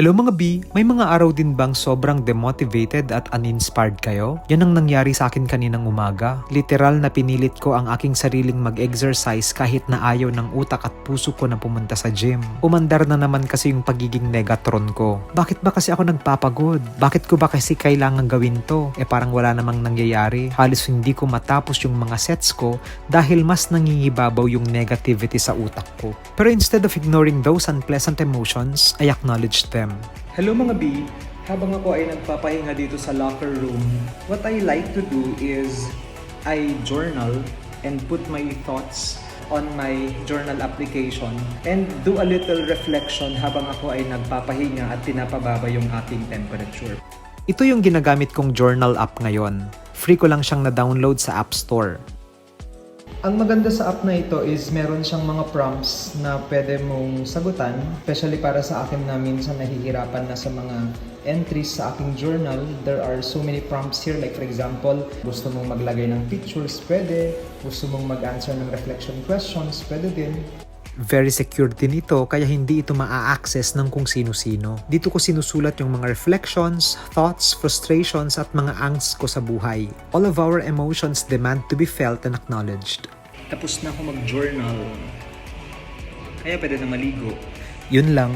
Hello mga B, may mga araw din bang sobrang demotivated at uninspired kayo? Yan ang nangyari sa akin kaninang umaga. Literal na pinilit ko ang aking sariling mag-exercise kahit na ayaw ng utak at puso ko na pumunta sa gym. Umandar na naman kasi yung pagiging negatron ko. Bakit ba kasi ako nagpapagod? Bakit ko ba kasi kailangan gawin to? Eh parang wala namang nangyayari. Halos hindi ko matapos yung mga sets ko dahil mas nangingibabaw yung negativity sa utak ko. Pero instead of ignoring those unpleasant emotions, I acknowledged them. Hello mga B! Habang ako ay nagpapahinga dito sa locker room, what I like to do is I journal and put my thoughts on my journal application and do a little reflection habang ako ay nagpapahinga at pinapababa yung ating temperature. Ito yung ginagamit kong journal app ngayon. Free ko lang siyang na-download sa App Store. Ang maganda sa app na ito is meron siyang mga prompts na pwede mong sagutan, especially para sa akin na minsan nahihirapan na sa mga entries sa aking journal. There are so many prompts here like for example, gusto mong maglagay ng pictures, pwede. Gusto mong mag-answer ng reflection questions, pwede din. Very secure din ito kaya hindi ito maa-access ng kung sino-sino. Dito ko sinusulat yung mga reflections, thoughts, frustrations at mga angst ko sa buhay. All of our emotions demand to be felt and acknowledged. Tapos na ako mag-journal. Kaya pwede na maligo. Yun lang.